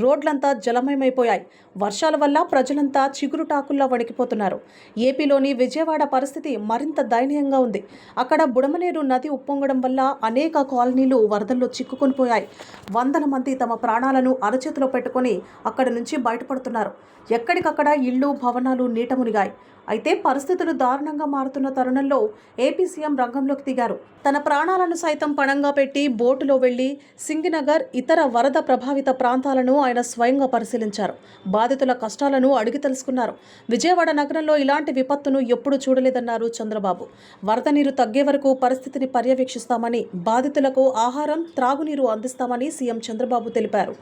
రోడ్లంతా జలమయమైపోయాయి. వర్షాల వల్ల ప్రజలంతా చిగురుటాకుల్లా వణికిపోతున్నారు. ఏపీలోని విజయవాడ పరిస్థితి మరింత దయనీయంగా ఉంది. అక్కడ బుడమనేరు నది ఉప్పొంగడం వల్ల అనేక కాలనీలు వరదల్లో చిక్కుకొని పోయాయి వందల మంది తమ ప్రాణాలను అరచేతిలో పెట్టుకొని అక్కడి నుంచి బయటపడుతున్నారు. ఎక్కడికక్కడ ఇళ్ళు భవనాలు నీట మునిగాయి. అయితే పరిస్థితులు దారుణంగా మారుతున్న తరుణంలో ఏపీ సీఎం రంగంలోకి దిగారు. తన ప్రాణాలను సైతం పణంగా పెట్టి బోటులో వెళ్ళి సింగినగర్ ఇతర వరద ప్రభావిత ప్రాంతాలను ఆయన స్వయంగా పరిశీలించారు. బాధితుల కష్టాలను అడిగి తెలుసుకున్నారు. విజయవాడ నగరంలో ఇలాంటి విపత్తును ఎప్పుడు చూడలేదన్నారు చంద్రబాబు. వరద నీరు తగ్గే వరకు పరిస్థితిని పర్యవేక్షిస్తామని బాధితులకు ఆహారం త్రాగునీరు అందిస్తామని సీఎం చంద్రబాబు తెలిపారు.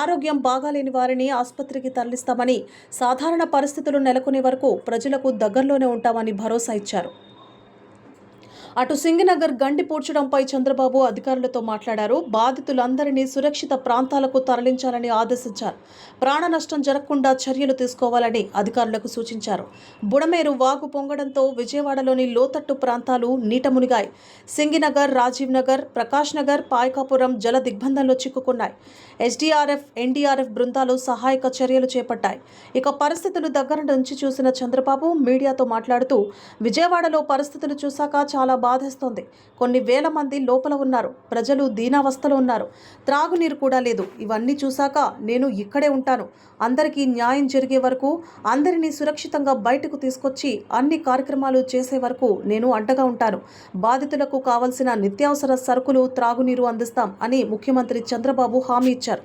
ఆరోగ్యం బాగాలేని వారిని ఆసుపత్రికి తరలిస్తామని సాధారణ పరిస్థితులు నెలకొనే వరకు ప్రజలకు దగ్గరలోనే ఉంటామని భరోసా ఇచ్చారు. అటు సింగనగర్ గండి పూడ్చడంపై చంద్రబాబు అధికారులతో మాట్లాడారు. బాధితులందరినీ సురక్షిత ప్రాంతాలకు తరలించాలని ఆదేశించారు. ప్రాణ నష్టం జరగకుండా చర్యలు తీసుకోవాలని అధికారులకు సూచించారు. బుడమేరు వాగు పొంగడంతో విజయవాడలోని లోతట్టు ప్రాంతాలు నీట మునిగాయి. సింగినగర్ రాజీవ్ నగర్ ప్రకాష్ నగర్ పాయకాపురం జల దిగ్బంధంలో చిక్కుకున్నాయి. ఎస్డీఆర్ఎఫ్ ఎన్డీఆర్ఎఫ్ బృందాలు సహాయక చర్యలు చేపట్టాయి. ఇక పరిస్థితులు దగ్గర నుంచి చూసిన చంద్రబాబు మీడియాతో మాట్లాడుతూ విజయవాడలో పరిస్థితులు చూశాక చాలా బాధేస్తోంది. కొన్ని వేల మంది లోపల ఉన్నారు. ప్రజలు దీనావస్థలో ఉన్నారు. త్రాగునీరు కూడా లేదు. ఇవన్నీ చూశాక నేను ఇక్కడే ఉంటాను. అందరికీ న్యాయం జరిగే వరకు అందరినీ సురక్షితంగా బయటకు తీసుకొచ్చి అన్ని కార్యక్రమాలు చేసే వరకు నేను అండగా ఉంటాను. బాధితులకు కావలసిన నిత్యావసర సరుకులు త్రాగునీరు అందిస్తాం అని ముఖ్యమంత్రి చంద్రబాబు హామీ ఇచ్చారు.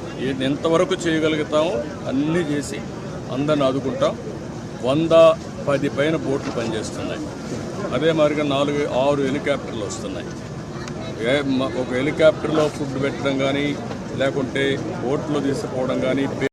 ఎంతవరకు చేయగలుగుతామో అన్నీ చేసి అందరిని ఆదుకుంటాం. వంద పది పైన బోట్లు పనిచేస్తున్నాయి. అదే మాదిరిగా నాలుగు ఆరు హెలికాప్టర్లు వస్తున్నాయి. ఒక హెలికాప్టర్లో ఫుడ్ పెట్టడం కానీ లేకుంటే బోట్లో తీసుకుపోవడం కానీ